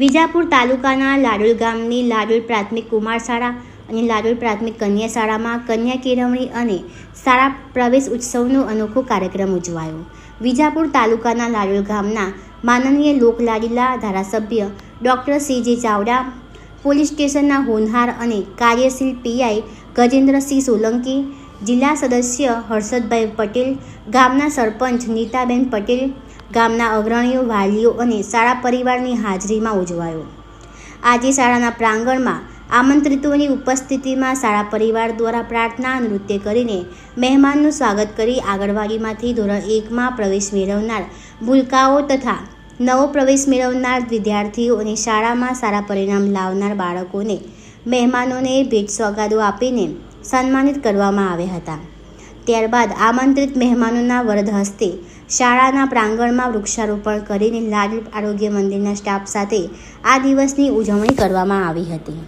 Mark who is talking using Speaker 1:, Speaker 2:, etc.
Speaker 1: વિજાપુર તાલુકાના લાડુલ ગામની લાડુલ પ્રાથમિક કુમાર શાળા અને લાડુલ પ્રાથમિક કન્યા શાળામાં કન્યા કેળવણી અને શાળા પ્રવેશ ઉત્સવનો અનોખો કાર્યક્રમ ઉજવાયો. વિજાપુર તાલુકાના લાડુલ ગામના માનનીય લોકલાડીલા ધારાસભ્ય ડૉક્ટર સીજે ચાવડા, પોલીસ સ્ટેશનના હોનહાર અને કાર્યશીલ પીઆઈ ગજેન્દ્રસિંહ સોલંકી, જિલ્લા સદસ્ય હર્ષદભાઈ પટેલ, ગામના સરપંચ નીતાબેન પટેલ ગામના અગ્રણીઓ, વાલીઓ અને શાળા પરિવારની હાજરીમાં ઉજવાયો. આજે શાળાના પ્રાંગણમાં આમંત્રિતોની ઉપસ્થિતિમાં શાળા પરિવાર દ્વારા પ્રાર્થના, નૃત્ય કરીને મહેમાનનું સ્વાગત કરી આગળવાડીમાંથી ધોરણ એકમાં પ્રવેશ મેળવનાર ભૂલકાઓ તથા નવો પ્રવેશ મેળવનાર વિદ્યાર્થીઓ અને શાળામાં સારા પરિણામ લાવનાર બાળકોને મહેમાનોને ભેટ સોગાદો આપીને સન્માનિત કરવામાં આવ્યા હતા. ત્યારબાદ આમંત્રિત મહેમાનોના વરદ હસ્તે શાળાના પ્રાંગણમાં વૃક્ષારોપણ કરીને લાલ આરોગ્ય મંદિરના સ્ટાફ સાથે આ દિવસની ઉજવણી કરવામાં આવી હતી.